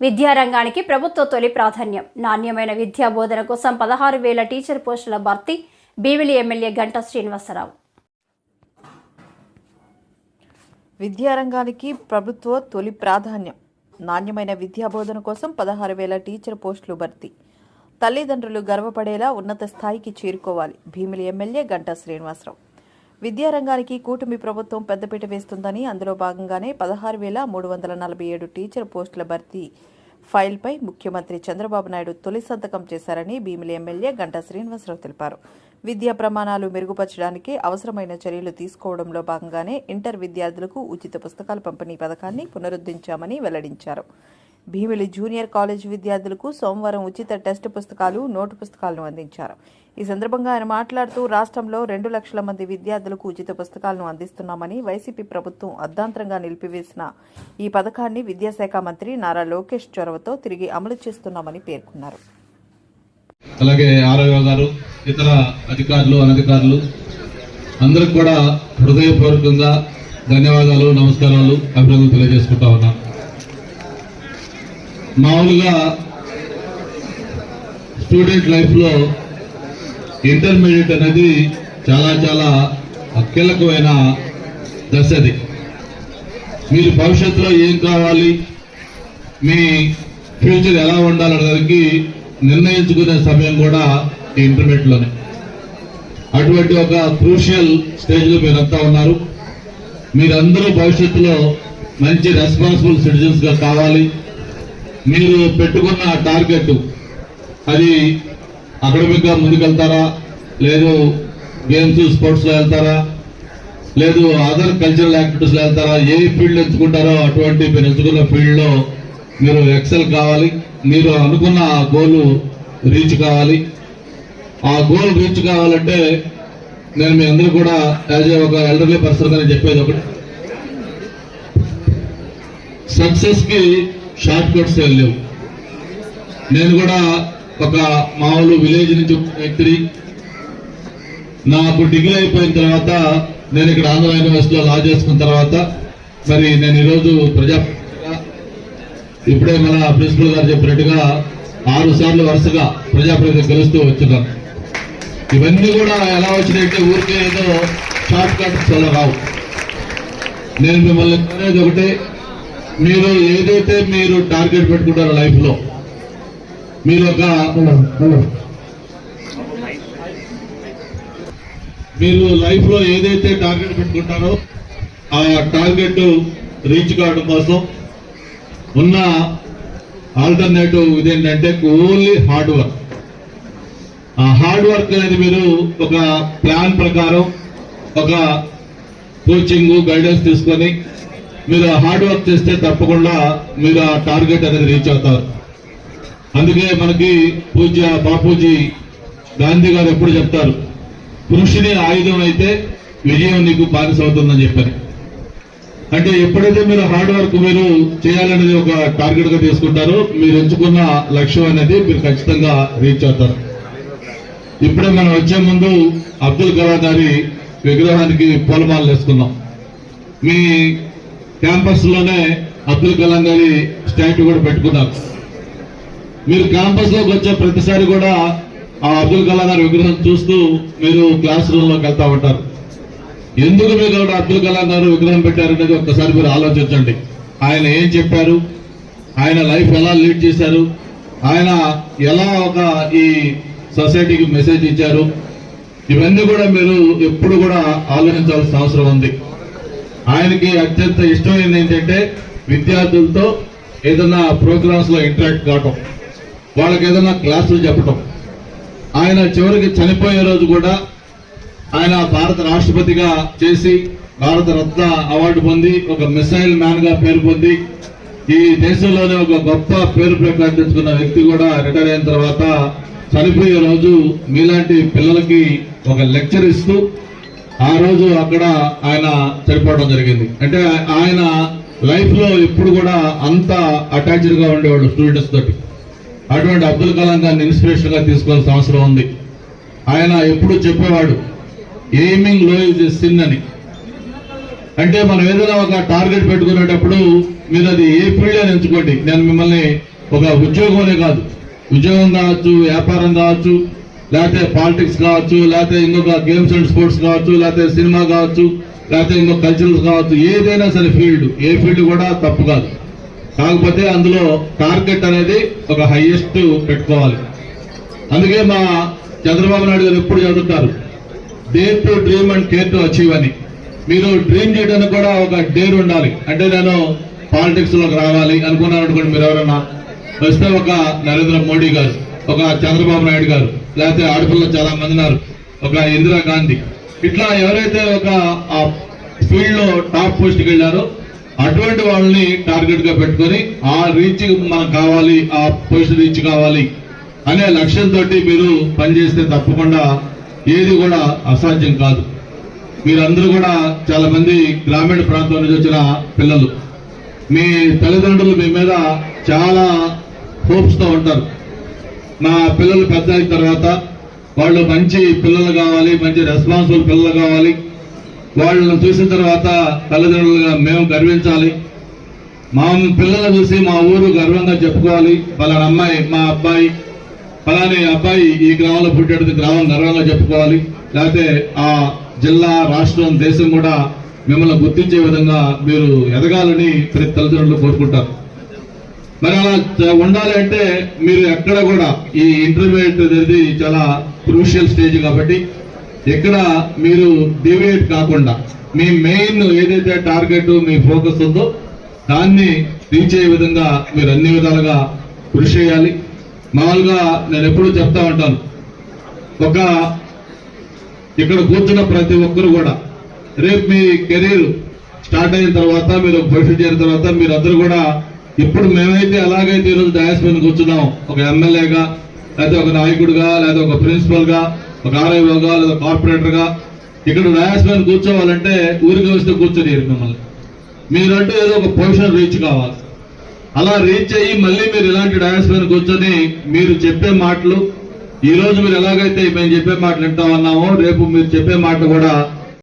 విద్యారంగానికి ప్రభుత్వ తొలి ప్రాధాన్యం. నాణ్యమైన విద్యా బోధన కోసం పదహారు వేల టీచర్ పోస్టుల భర్తీ బీవిలి ఎమ్మెల్యే గంటా శ్రీనివాసరావు. విద్యారంగానికి ప్రభుత్వ తొలి ప్రాధాన్యం. నాణ్యమైన విద్యా బోధన కోసం పదహారు వేల టీచర్ పోస్టులు భర్తీ. తల్లిదండ్రులు గర్వపడేలా ఉన్నత స్థాయికి చేరుకోవాలి. భీమిలి ఎమ్మెల్యే గంటా శ్రీనివాసరావు. విద్యారంగానికి కూటమి ప్రభుత్వం పెద్దపీట వేస్తుందని అందులో భాగంగానే పదహారు వేల మూడు వందల నలభై ఏడు టీచర్ పోస్టుల భర్తీ ఫైల్పై ముఖ్యమంత్రి చంద్రబాబు నాయుడు తొలి సంతకం చేశారని భీమిలి ఎమ్మెల్యే గంటా శ్రీనివాసరావు తెలిపారు. విద్యా ప్రమాణాలు మెరుగుపరచడానికి అవసరమైన చర్యలు తీసుకోవడంలో భాగంగానే ఇంటర్ విద్యార్థులకు ఉచిత పుస్తకాల పంపిణీ పథకాన్ని పునరుద్ధరించామని వెల్లడించారు. భీమిలి జూనియర్ కాలేజ్ విద్యార్థులకు సోమవారం ఉచిత టెస్ట్ పుస్తకాలు నోటు పుస్తకాలను అందించారు. ఈ సందర్భంగా ఆయన మాట్లాడుతూ రాష్ట్రంలో రెండు లక్షల మంది విద్యార్థులకు ఉచిత పుస్తకాలను అందిస్తున్నామని వైసీపీ ప్రభుత్వం అర్ధాంతరంగా నిలిపివేసిన ఈ పథకాన్ని విద్యాశాఖ మంత్రి నారా లోకేష్ చొరవతో తిరిగి అమలు చేస్తున్నామని పేర్కొన్నారు. అలాగే గారు ఇతర అధికారులు అనధికారులు అందరికి కూడా హృదయపూర్వకంగా ధన్యవాదాలు నమస్కారాలు అభినందనలు తెలియజేసుకుంటా ఉన్నాను. మామూలుగా స్టూడెంట్ లైఫ్లో ఇంటర్మీడియట్ అనేది చాలా చాలా కీలకమైన దశ అది. మీరు భవిష్యత్తులో ఏం కావాలి? మీ ఫ్యూచర్ ఎలా ఉండాలనేదానికి నిర్ణయించుకునే సమయం కూడా ఈ ఇంటర్మీడియట్లోనే అటువంటి ఒక క్రూషియల్ స్టేజ్లో మీరంతా ఉన్నారు. మీరందరూ భవిష్యత్తులో మంచి రెస్పాన్సిబుల్ సిటిజన్స్గా కావాలి. మీరు పెట్టుకున్న టార్గెట్ అది అకాడమిక్గా ముందుకెళ్తారా? లేదు గేమ్స్ స్పోర్ట్స్లో వెళ్తారా? లేదు అదర్ కల్చరల్ యాక్టివిటీస్లో వెళ్తారా? ఏ ఫీల్డ్ ఎంచుకుంటారో అటువంటి మీరు ఎంచుకున్న ఫీల్డ్లో మీరు ఎక్సెల్ కావాలి. మీరు అనుకున్న ఆ గోల్ రీచ్ కావాలి. ఆ గోల్ రీచ్ కావాలంటే నేను మీ అందరూ కూడా యాజ్ ఏ ఒక ఎల్డర్లీ పర్సన్గా చెప్పేది ఒకటి. సక్సెస్కి షార్ట్ కట్స్ ఏం లేవు. నేను కూడా ఒక మామూలు విలేజ్ నుంచి వ్యక్తిని నాకు డిగ్రీ అయిపోయిన తర్వాత నేను ఇక్కడ ఆంధ్ర యూనివర్సిటీలో లా చేసుకున్న తర్వాత మరి నేను ఈరోజు ప్రజా ఇప్పుడే మన ప్రిన్సిపల్ గారు చెప్పినట్టుగా ఆరు సార్లు వరుసగా ప్రజాప్రతినిధి గెలుస్తూ వచ్చున్నాను. ఇవన్నీ కూడా ఎలా వచ్చినాయంటే ఊరికే ఏదో షార్ట్ కట్స్ వల్ల రావు. నేను మిమ్మల్ని ఒకటే మీరు ఏదైతే మీరు టార్గెట్ పెట్టుకుంటారో లైఫ్లో మీరు ఒక మీరు లైఫ్లో ఏదైతే టార్గెట్ పెట్టుకుంటారో ఆ టార్గెట్ రీచ్ కావడం కోసం ఉన్న ఆల్టర్నేటివ్ ఇదేంటంటే ఓన్లీ హార్డ్ వర్క్. ఆ హార్డ్ వర్క్ అనేది మీరు ఒక ప్లాన్ ప్రకారం ఒక కోచింగ్ గైడెన్స్ తీసుకొని మీరు హార్డ్ వర్క్ చేస్తే తప్పకుండా మీరు ఆ టార్గెట్ అనేది రీచ్ అవుతారు. అందుకే మనకి పూజ్య బాపూజీ గాంధీ గారు ఎప్పుడు చెప్తారు కృషిని ఆయుధం అయితే విజయం నీకు బానిస అవుతుందని చెప్పని. అంటే ఎప్పుడైతే మీరు హార్డ్ వర్క్ మీరు చేయాలనేది ఒక టార్గెట్గా తీసుకుంటారో మీరు ఎంచుకున్న లక్ష్యం అనేది మీరు ఖచ్చితంగా రీచ్ అవుతారు. ఇప్పుడే మనం వచ్చే ముందు అబ్దుల్ కలాం గారి విగ్రహానికి పూలమాలలు వేసుకున్నాం. మీ క్యాంపస్లోనే అబ్దుల్ కలాం గారి స్టాట్యూ కూడా పెట్టుకున్నారు మీరు క్యాంపస్లోకి వచ్చే ప్రతిసారి కూడా ఆ అబ్దుల్ కలాం గారి విగ్రహం చూస్తూ మీరు క్లాస్ రూమ్లోకి వెళ్తా ఉంటారు. ఎందుకు మీరు కూడా అబ్దుల్ కలాం గారు విగ్రహం పెట్టారనేది ఒక్కసారి మీరు ఆలోచించండి. ఆయన ఏం చెప్పారు? ఆయన లైఫ్ ఎలా లీడ్ చేశారు? ఆయన ఎలా ఒక ఈ సొసైటీకి మెసేజ్ ఇచ్చారు? ఇవన్నీ కూడా మీరు ఎప్పుడు కూడా ఆలోచించాల్సిన అవసరం ఉంది. ఆయనకి అత్యంత ఇష్టమైనది ఏంటంటే విద్యార్థులతో ఏదైనా ప్రోగ్రామ్స్లో ఇంటరాక్ట్ కావటం వాళ్ళకి ఏదైనా క్లాసులు చెప్పటం. ఆయన చివరికి చనిపోయే రోజు కూడా ఆయన భారత రాష్ట్రపతిగా చేసి భారత రత్న అవార్డు పొంది ఒక మిసైల్ మ్యాన్గా పేరు పొంది ఈ దేశంలోనే ఒక గొప్ప పేరు ప్రఖ్యాతించుకున్న వ్యక్తి కూడా రిటైర్ అయిన తర్వాత చనిపోయే రోజు మీలాంటి పిల్లలకి ఒక లెక్చర్ ఇస్తూ ఆ రోజు అక్కడ ఆయన చనిపోవడం జరిగింది. అంటే ఆయన లైఫ్లో ఎప్పుడు కూడా అంత అటాచ్డ్గా ఉండేవాడు స్టూడెంట్స్ తోటి. అటువంటి అబ్దుల్ కలాం గారిని ఇన్స్పిరేషన్గా తీసుకోవాల్సిన అవసరం ఉంది. ఆయన ఎప్పుడు చెప్పేవాడు ఎయిమింగ్లో ఇస్ సిన్ అని. అంటే మనం ఏదైనా ఒక టార్గెట్ పెట్టుకునేటప్పుడు మీరు అది ఏ ఫీల్డ్ అని ఎంచుకోండి. నేను మిమ్మల్ని ఒక ఉద్యోగంనే కాదు. ఉద్యోగం కావచ్చు వ్యాపారం కావచ్చు లేకపోతే పాలిటిక్స్ కావచ్చు లేకపోతే ఇంకొక గేమ్స్ అండ్ స్పోర్ట్స్ కావచ్చు లేకపోతే సినిమా కావచ్చు లేకపోతే ఇంకొక కల్చరల్స్ కావచ్చు ఏదైనా సరే ఫీల్డ్. ఏ ఫీల్డ్ కూడా తప్పు కాదు. కాకపోతే అందులో టార్గెట్ అనేది ఒక హైయెస్ట్ పెట్టుకోవాలి. అందుకే మా చంద్రబాబు నాయుడు గారు ఎప్పుడు చదువుతారు dare to dream and care to achieve అని. మీరు డ్రీమ్ చేయడానికి కూడా ఒక డేర్ ఉండాలి. అంటే నేను పాలిటిక్స్లోకి రావాలి అనుకున్నాను అనుకోండి మీరు ఎవరన్నా వస్తే ఒక నరేంద్ర మోడీ గారు ఒక చంద్రబాబు నాయుడు గారు లేకపోతే ఆడపిల్లలు చాలా మంది ఉన్నారు. ఒక ఇందిరా గాంధీ. ఇట్లా ఎవరైతే ఒక ఆ ఫీల్డ్లో టాప్ పోస్ట్కి వెళ్ళారో అటువంటి వాళ్ళని టార్గెట్గా పెట్టుకొని ఆ రీచ్ మనకు కావాలి ఆ పోస్ట్ రీచ్ కావాలి అనే లక్ష్యంతో మీరు పనిచేస్తే తప్పకుండా ఏది కూడా అసాధ్యం కాదు. మీరందరూ కూడా చాలా మంది గ్రామీణ ప్రాంతం నుంచి వచ్చిన పిల్లలు. మీ తల్లిదండ్రులు మీ మీద చాలా హోప్స్తో ఉంటారు. మా పిల్లలు పెద్ద అయిన తర్వాత వాళ్ళు మంచి పిల్లలు కావాలి మంచి రెస్పాన్సిబుల్ పిల్లలు కావాలి. వాళ్ళని చూసిన తర్వాత తల్లిదండ్రులుగా మేము గర్వించాలి. మా పిల్లలను చూసి మా ఊరు గర్వంగా చెప్పుకోవాలి. పలానా అమ్మాయి మా అబ్బాయి పలాని అబ్బాయి ఈ గ్రామంలో పుట్టాడు గ్రామం గర్వంగా చెప్పుకోవాలి. లేకపోతే ఆ జిల్లా రాష్ట్రం దేశం కూడా మిమ్మల్ని గుర్తించే విధంగా మీరు ఎదగాలని ప్రతి తల్లిదండ్రులు కోరుకుంటారు. మరి అలా ఉండాలి అంటే మీరు ఎక్కడ కూడా ఈ ఇంటర్మీడియట్ అనేది చాలా క్రూషియల్ స్టేజ్ కాబట్టి ఎక్కడ మీరు డివియేట్ కాకుండా మీ మెయిన్ ఏదైతే టార్గెట్ మీ ఫోకస్ ఉందో దాన్ని రీచ్ అయ్యే విధంగా మీరు అన్ని విధాలుగా కృషి చేయాలి. మామూలుగా నేను ఎప్పుడూ చెప్తా ఉంటాను. ఒక ఇక్కడ కూర్చున్న ప్రతి ఒక్కరు కూడా రేపు మీ కెరీర్ స్టార్ట్ అయిన తర్వాత మీరు పొజిషన్ చేరిన తర్వాత మీరు అందరూ కూడా ఇప్పుడు మేమైతే ఎలాగైతే ఈరోజు డయాస్ మీద కూర్చున్నాం ఒక ఎమ్మెల్యేగా లేకపోతే ఒక నాయకుడిగా లేదా ఒక ప్రిన్సిపల్గా ఒక ఆర్ఐఓగా లేదా కార్పొరేటర్గా ఇక్కడ డయాస్ మీద కూర్చోవాలంటే ఊరికి వస్తే కూర్చొని మిమ్మల్ని. మీరంటూ ఏదో ఒక పొజిషన్ రీచ్ కావాలి. అలా రీచ్ అయ్యి మళ్ళీ మీరు ఇలాంటి డయాస్ మీద కూర్చొని మీరు చెప్పే మాటలు ఈ రోజు మీరు ఎలాగైతే మేము చెప్పే మాటలు వింటా ఉన్నామో రేపు మీరు చెప్పే మాట కూడా